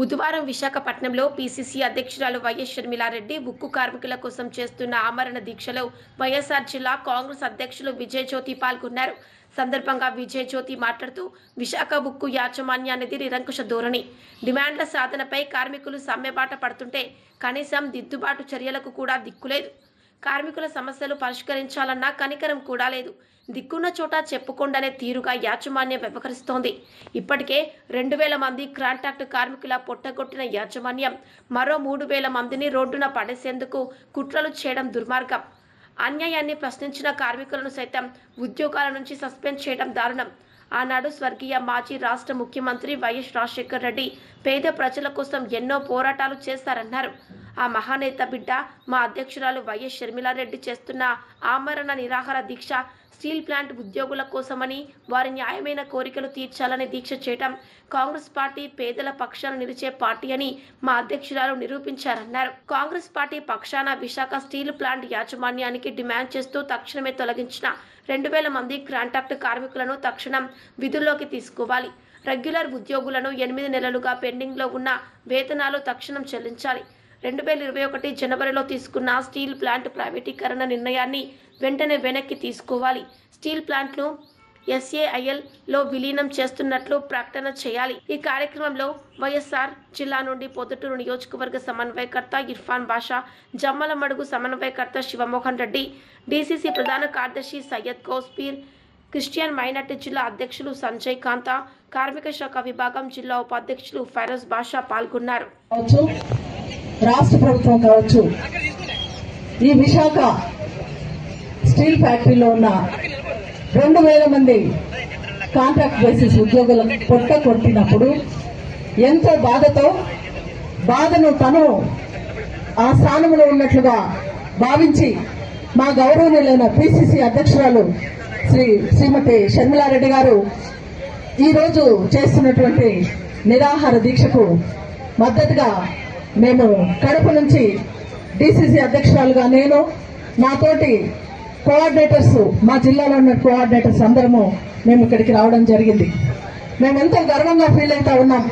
బుధవారం విశాఖపట్నంలో పీసీసీ అధ్యక్షురాలు వైఎస్ షర్మిలారెడ్డి ఉక్కు కార్మికుల కోసం చేస్తున్న ఆమరణ దీక్షలో వైఎస్ఆర్ జిల్లా కాంగ్రెస్ అధ్యక్షులు విజయ్ జ్యోతి పాల్గొన్నారు. సందర్భంగా విజయ్ జ్యోతి మాట్లాడుతూ విశాఖ ఉక్కు యాజమాన్యానిది నిరంకుశ ధోరణి. డిమాండ్ల సాధనపై కార్మికులు సమ్మెబాట పడుతుంటే కనీసం దిద్దుబాటు చర్యలకు కూడా దిక్కులేదు కార్మికుల సమస్యలు పరిష్కరించాలన్నా కనికరం కూడా లేదు. దిక్కున్న చోట చెప్పుకోండనే తీరుగా యాజమాన్యం వ్యవహరిస్తోంది. ఇప్పటికే రెండు వేల మంది కాంట్రాక్ట్ కార్మికుల పొట్టగొట్టిన యాజమాన్యం మరో మూడు వేల మందిని రోడ్డున పడేసేందుకు కుట్రలు చేయడం దుర్మార్గం. అన్యాయాన్ని ప్రశ్నించిన కార్మికులను సైతం ఉద్యోగాల నుంచి సస్పెండ్ చేయడం దారుణం. ఆనాడు స్వర్గీయ మాజీ రాష్ట్ర ముఖ్యమంత్రి వైఎస్ రాజశేఖర్ రెడ్డి పేద ప్రజల కోసం ఎన్నో పోరాటాలు చేస్తారన్నారు. ఆ మహానేత బిడ్డ మా అధ్యక్షురాలు వైఎస్ షర్మిలారెడ్డి చేస్తున్న ఆమరణ నిరాహార దీక్ష స్టీల్ ప్లాంట్ ఉద్యోగుల కోసమని వారి న్యాయమైన కోరికలు తీర్చాలని దీక్ష చేయటం కాంగ్రెస్ పార్టీ పేదల పక్షాన నిలిచే పార్టీ అని మా అధ్యక్షురాలు నిరూపించారన్నారు. కాంగ్రెస్ పార్టీ పక్షాన విశాఖ స్టీల్ ప్లాంట్ యాజమాన్యానికి డిమాండ్ చేస్తూ తక్షణమే తొలగించిన రెండు వేల మంది కాంట్రాక్ట్ కార్మికులను తక్షణం విధుల్లోకి తీసుకోవాలి. రెగ్యులర్ ఉద్యోగులను ఎనిమిది నెలలుగా పెండింగ్లో ఉన్న వేతనాలు తక్షణం చెల్లించాలి. రెండు వేల ఇరవై ఒకటి జనవరిలో తీసుకున్న స్టీల్ ప్లాంట్ ప్రైవేటీకరణ నిర్ణయాన్ని వెంటనే వెనక్కి తీసుకోవాలి. స్టీల్ ప్లాంట్ను ఎస్ఏఐఎల్లో విలీనం చేస్తున్నట్లు ప్రకటన చేయాలి. ఈ కార్యక్రమంలో వైఎస్ఆర్ జిల్లా నుండి పొద్దుటూరు నియోజకవర్గ సమన్వయకర్త ఇర్ఫాన్ బాషా జమ్మలమడుగు సమన్వయకర్త శివమోహన్ రెడ్డి డీసీసీ ప్రధాన కార్యదర్శి సయ్యద్ కౌస్పీర్ క్రిస్టియన్ మైనార్టీ జిల్లా అధ్యక్షులు సంజయ్ కాంత కార్మిక శాఖ విభాగం జిల్లా ఉపాధ్యక్షులు ఫైరోజ్ బాషా పాల్గొన్నారు. రాష్ట్ర ప్రభుత్వం కావచ్చు. ఈ విశాఖ స్టీల్ ఫ్యాక్టరీలో ఉన్న రెండు వేల మంది కాంట్రాక్ట్ బేసిస్ ఉద్యోగుల పొట్ట కొట్టినప్పుడు ఎంతో బాధతో బాధను తను ఆ స్థానంలో ఉన్నట్లుగా భావించి మా గౌరవనీయులైన పిసిసి అధ్యక్షురాలు శ్రీ శ్రీమతి షర్మిలారెడ్డి గారు ఈరోజు చేస్తున్నటువంటి నిరాహార దీక్షకు మద్దతుగా మేము కడప నుంచి డిసిసి అధ్యక్షురాలుగా నేను నాతోటి కోఆర్డినేటర్స్ మా జిల్లాలో ఉన్న కోఆర్డినేటర్స్ అందరము మేము ఇక్కడికి రావడం జరిగింది. మేము ఎంతో గర్వంగా ఫీల్ అవుతా ఉన్నాం.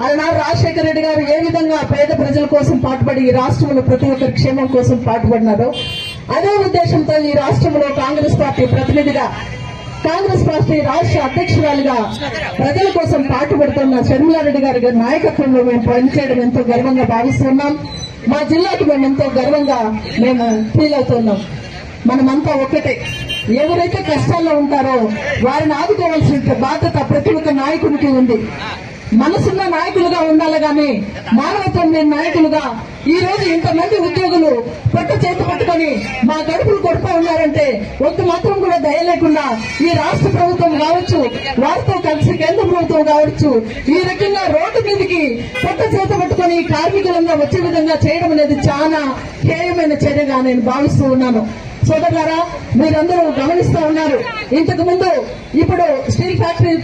అలనాడు రాజశేఖర రెడ్డి గారు ఏ విధంగా పేద ప్రజల కోసం పాటుపడి ఈ రాష్ట్రంలో ప్రతి ఒక్కరి క్షేమం కోసం పాటుపడినారో అదే ఉద్దేశంతో ఈ రాష్ట్రంలో కాంగ్రెస్ పార్టీ ప్రతినిధిగా కాంగ్రెస్ పార్టీ రాష్ట్ర అధ్యక్షురాలుగా ప్రజల కోసం పాటుపడుతున్న షర్మిలారెడ్డి గారి నాయకత్వంలో మేము పనిచేయడం ఎంతో గర్వంగా భావిస్తున్నాం. మా జిల్లాకు మేము ఎంతో గర్వంగా మేము ఫీల్ అవుతున్నాం. మనమంతా ఒక్కటే. ఎవరైతే కష్టాల్లో ఉంటారో వారిని ఆదుకోవాల్సిన బాధ్యత ప్రతి ఒక్క నాయకునికి ఉంది. మనసున్న నాయకులుగా ఉండాలి కానీ మానవత్వం లేని నాయకులుగా ఈ రోజు ఇంతమంది ఉద్యోగులు పొట్ట చేతి పట్టుకొని మా గడుపులు కొడుతూ ఉన్నారంటే ఒక్క మాత్రం కూడా దయ లేకుండా ఈ రాష్ట్ర ప్రభుత్వం కావచ్చు వారితో కలిసి కేంద్ర ప్రభుత్వం కావచ్చు ఈ రకంగా రోడ్డు మీదకి పొట్ట చేతి పట్టుకొని కార్మికులంగా వచ్చే విధంగా చేయడం అనేది చాలా హేయమైన చర్యగా నేను భావిస్తూ ఉన్నాను. సోదరులారా మీరందరూ గమనిస్తూ ఉన్నారు. ఇంతకు ముందు ఇప్పుడు స్టీల్ ఫ్యాక్టరీ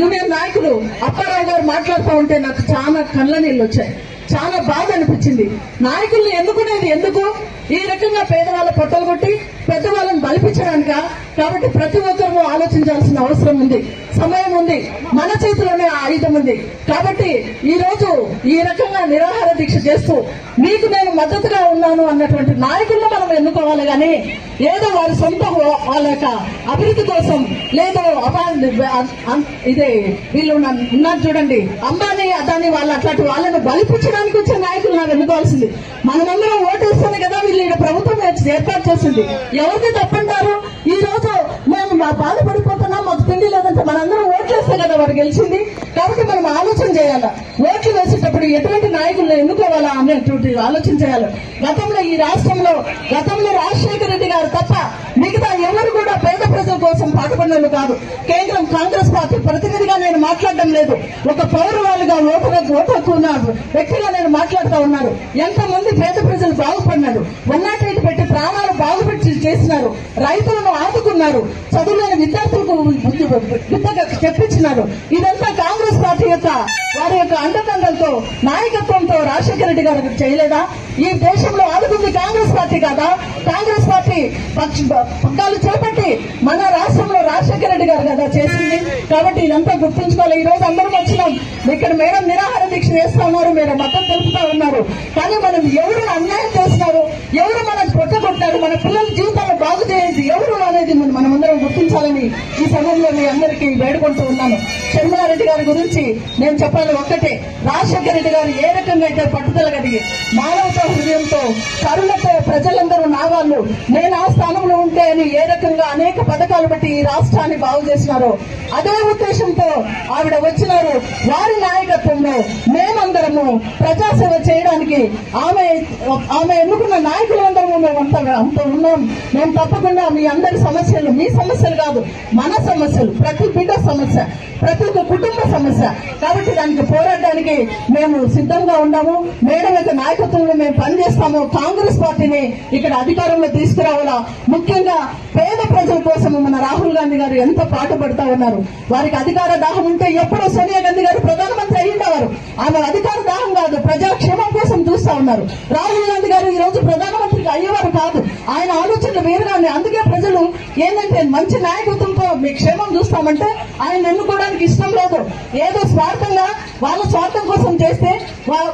యూనియన్ నాయకులు అప్పారావు గారు మాట్లాడుతూ ఉంటే నాకు చాలా కళ్ళ నీళ్ళు వచ్చాయి. చాలా బాధ అనిపించింది. నాయకుల్ని ఎన్నుకునేది ఎందుకు? ఈ రకంగా పేదవాళ్ళ పొట్టలు కొట్టి పెద్దవాళ్ళని బలిపించడానిక? కాబట్టి ప్రతి ఒక్కరూ ఆలోచించాల్సిన అవసరం ఉంది. సమయం ఉంది. మన చేతిలోనే ఆ ఆయుధం ఉంది. కాబట్టి ఈ రోజు ఈ రకంగా నిరాహార దీక్ష చేస్తూ మీకు నేను మద్దతుగా ఉన్నాను అన్నటువంటి నాయకులను మనం ఎన్నుకోవాలి కానీ ఏదో వారి సొంత వాళ్ళ యొక్క అభివృద్ధి కోసం లేదో అన్- ఇదే వీళ్ళు ఉన్న- ఉన్నారు చూడండి. అంబానీ అదాని వాళ్ళు అట్లాంటి వాళ్ళని బలిపించడానికి వచ్చే నాయకులు నాకు ఎన్నుకోవాల్సింది. మనమందరం ఓటేస్తాను కదా వీళ్ళు ఈడ ప్రభుత్వం ఏర్పాటు చేసింది ఎవరికి తప్పంటారు? ఈ రోజు మేము మా బాధపడిపోతున్నాం మాకు తిండి లేదంటే మనందరం ఓట్లేస్తాం కదా వారు గెలిచింది. కాబట్టి మనం ఆలోచన చేయాలి? ఓట్లు ఎటువంటి నాయకులను ఎన్నుకోవాలా అనేటువంటి ఆలోచన చేయాలి. గతంలో ఈ రాష్ట్రంలో గతంలో రాజశేఖర రెడ్డి గారు తప్ప మిగతా ఎవరు కూడా పేద ప్రజల కోసం పాటుపడినట్లు కాదు. కేంద్రం కాంగ్రెస్ పార్టీ ప్రతినిధిగా నేను మాట్లాడడం లేదు. ఒక పౌరవాళ్ళుగా ఓటు ఓటు హక్కు వ్యక్తిగా నేను మాట్లాడుతూ ఉన్నాను ఎంతమంది పేద ప్రజలు బాగుపడినారు? వన్ నాట్ ఎయిట్ పెట్టి ప్రాణాలు బాగుపెట్టి చేసినారు. రైతులను ఆదుకున్నారు. చదువులేని విద్యార్థులకు బుద్ధి విద్యగా చెప్పించినారు ఇదంతా కాంగ్రెస్ పార్టీ యొక్క వారి యొక్క అండదండలతో నాయకత్వంతో రాజశేఖర రెడ్డి గారు చేయలేదా? ఈ దేశంలో ఆదుకుంది కాంగ్రెస్ పార్టీ కాదా? కాంగ్రెస్ పార్టీ పక్ష పగ్గాలు చేపట్టి మన రాష్ట్రంలో రాజశేఖర రెడ్డి గారు కదా చేసింది. కాబట్టి ఇదంతా గుర్తుంచుకోవాలి. ఈ రోజు అందరం వచ్చినాం. ఇక్కడ మేడం నిరాహార దీక్ష చేస్తా ఉన్నారు. మేడం మతం తెలుపుతా ఉన్నారు. కానీ మనం ఎవరు అన్యాయం చేసినా ఎవరు మనకు కొట్టగొట్టారు మన పిల్లల జీవితాలను బాగు చేయండి ఎవరు అనేది మనం- మనమందరం గుర్తించాలని ఈ సమయంలో మీ అందరికీ వేడుకుంటూ ఉన్నాను. చంద్రారెడ్డి గారి గురించి నేను చెప్పాలి ఒక్కటే. రాజశేఖర రెడ్డి గారు ఏ రకంగా అయితే పట్టుదల కలిగి మానవత హృదయంతో కరుణతో ప్రజలందరూ నా వాళ్ళు నేను ఆ స్థానంలో ఉంటే అని ఏ రకంగా అనేక పథకాలు బట్టి ఈ రాష్ట్రాన్ని బాగు చేసినారో అదే ఉద్దేశంతో ఆవిడ వచ్చినారు. వారి నాయకత్వంలో మేమందరము ప్రజాసేవ చేయడానికి ఆమె ఆమె ఎన్నుకున్న నాయకులందరము మేము మేమంతా అంత ఉన్నాం. మేము తప్పకుండా మీ అందరి సమస్యలు మీ సమస్యలు కాదు మన సమస్యలు ప్రతి బిడ్డ సమస్య ప్రతి ఒక్క కుటుంబ సమస్య. కాబట్టి దానికి పోరాడడానికి మేము సిద్ధంగా ఉన్నాము. మేడం యొక్క నాయకత్వంలో మేము పనిచేస్తాము. కాంగ్రెస్ పార్టీని ఇక్కడ అధికారంలో తీసుకురావాలా? ముఖ్యంగా పేద ప్రజల కోసం మన రాహుల్ గాంధీ గారు ఎంత పాటుపడతా ఉన్నారు. వారికి అధికార దాహం ఉంటే ఎప్పుడో సోనియా గాంధీ గారు ప్రధానమంత్రి అయ్యిండేవారు ఆమె అధికార దాహం కాదు ప్రజాక్షేమం కోసం చూస్తా ఉన్నారు. రాహుల్ గాంధీ గారు ఈ రోజు ప్రధానమంత్రికి అయ్యేవారు కాదు. ఆయన ఆలోచనలు వేరుగానే అందుకే ప్రజలు ఏంటంటే మంచి నాయకత్వంతో మీ క్షేమం చూస్తామంటే ఆయన ఎన్నుకోవడానికి ఇష్టం లేదు. ఏదో స్వార్థంగా వాళ్ళ స్వార్థం కోసం చేస్తే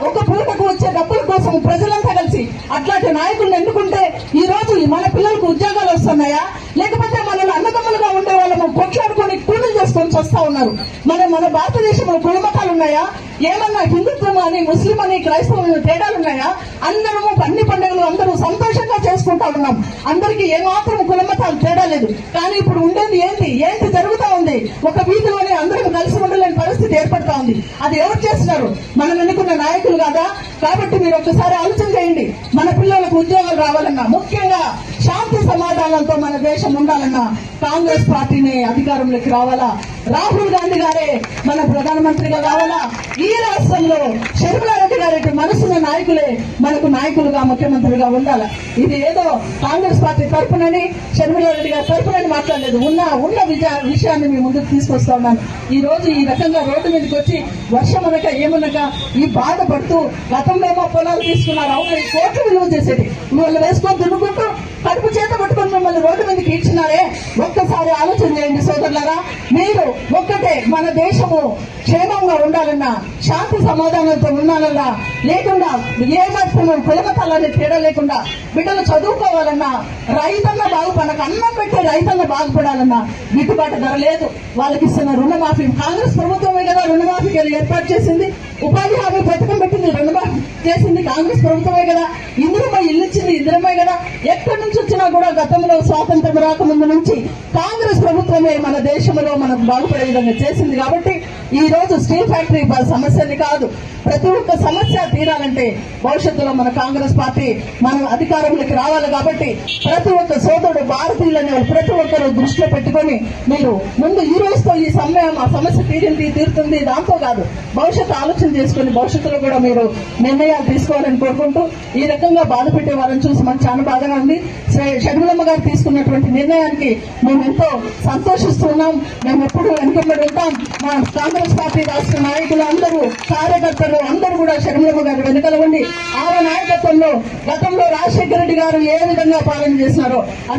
ఒక పూటకు వచ్చే డబ్బుల కోసం ప్రజలంతా కలిసి అట్లాంటి నాయకుడిని ఎన్నుకుంటే ఈ రోజు మన పిల్లలకు ఉద్యోగాలు వస్తున్నాయా? లేకపోతే మనల్ని అన్నదమ్ములుగా ఉండే వాళ్ళము కొట్లాడుకొని కూలీలు తీసుకొని వస్తా ఉన్నారు. మన మన భారతదేశంలో కులమతాలు ఉన్నాయా? ఏమన్నా హిందుత్వం అని ముస్లిం అని క్రైస్తవం తేడాలు ఉన్నాయా? అందరము అన్ని పండుగలు అందరూ సంతోషంగా చేసుకుంటా ఉన్నాం. అందరికి ఏమాత్రం కులమతాలు తేడా లేదు. కానీ ఇప్పుడు ఉండేది ఏంటి? ఏంటి జరుగుతా ఉంది? ఒక వీధిలోనే అందరం కలిసి ఉండలేని పరిస్థితి ఏర్పడతా ఉంది. అది ఎవరు చేస్తున్నారు? మనం ఎన్నుకున్న నాయకులు కాదా? కాబట్టి మీరు ఒకసారి ఆలోచన చేయండి. మన పిల్లలకు ఉద్యోగాలు రావాలన్నా ముఖ్యంగా శాంతి సమాధానాలతో మన దేశం ఉండాలన్నా కాంగ్రెస్ పార్టీని అధికారంలోకి రావాలా? రాహుల్ గాంధీ గారే మన ప్రధానమంత్రిగా కావాలా ఈ రాష్ట్రంలో శర్మలారెడ్డి గారి మనసున్న నాయకులే మనకు నాయకులుగా ముఖ్యమంత్రిగా ఉండాలా? ఇది ఏదో కాంగ్రెస్ పార్టీ తరఫునని శర్మలారెడ్డి గారి తరఫునని మాట్లాడలేదు. ఉన్న ఉన్న విషయాన్ని మీ ముందుకు తీసుకొస్తా ఉన్నాను. ఈ రోజు ఈ రకంగా రోడ్డు మీదకి వచ్చి వర్షం అనక ఏమనక ఈ బాధపడుతూ గతంలో పొలాలు తీసుకున్నారు అవును ఈ కోట్లు విలువ చేసేది. వాళ్ళు వేసుకొని దున్నుకుంటూ కడుపు చేత పట్టుకొని మిమ్మల్ని రోడ్డు మీదకి ఇచ్చినారే ఒక్కసారి ఆలోచన చేయండి సోదరులారా. మీరు ఒక్కటే మన దేశము క్షేమంగా ఉండాలన్నా శాంతి సమాధానంతో ఉండాలన్నా లేకుండా ఏ మాత్రము కులమతాలని తేడా లేకుండా బిడ్డలు చదువుకోవాలన్నా రైతన్న బాగుపడక అన్నం పెట్టే రైతన్న బాగుపడాలన్నా గిట్టుబాటు ధర లేదు. వాళ్ళకి ఇస్తున్న రుణమాఫీ కాంగ్రెస్ ప్రభుత్వమే కదా రుణమాఫీ ఏర్పాటు చేసింది. ఉపాధి హామీ పథకం పెట్టింది రుణమాఫీ చేసింది కాంగ్రెస్ ప్రభుత్వమే కదా. ఇందిరమ్మ ఇల్లు ఇచ్చింది ఇందిరమ్మే కదా. ఎక్కడి నుంచి వచ్చినా కూడా గతంలో స్వాతంత్రం రాకముందు నుంచి కాంగ్రెస్ ప్రభుత్వమే మన దేశంలో మనకు బాగుపడే విధంగా చేసింది కాబట్టి ఈ రోజు స్టీల్ ఫ్యాక్టరీ సమస్యని కాదు. ప్రతి ఒక్క సమస్య తీరాలంటే భవిష్యత్తులో మన కాంగ్రెస్ పార్టీ మనం అధికారంలోకి రావాలి కాబట్టి ప్రతి ఒక్క సోదరుడు భారతీయులని ప్రతి ఒక్కరు దృష్టిలో పెట్టుకొని మీరు ముందు ఈ రోజుతో ఈ సమయం ఆ సమస్య తీరింది తీరుతుంది దాంతో కాదు భవిష్యత్తు ఆలోచన చేసుకుని భవిష్యత్తులో కూడా మీరు నిర్ణయాలు తీసుకోవాలని కోరుకుంటూ ఈ రకంగా బాధ పెట్టే వాళ్ళని చూసి మనకు చాలా బాధగా ఉంది. శ్రీ- షర్మిలమ్మ గారు తీసుకున్నటువంటి నిర్ణయానికి మేము ఎంతో సంతోషిస్తున్నాం. మేము ఎప్పుడు వెనుకబడి ఉంటాం. మా కాంగ్రెస్ పార్టీ రాష్ట్ర నాయకులు అందరూ కార్యకర్తలు అందరూ కూడా షర్మిలకు గారు వెనుకల ఉండి ఆమె నాయకత్వంలో గతంలో రాజశేఖర రెడ్డి గారు ఏ విధంగా పాలన చేసినారో అటు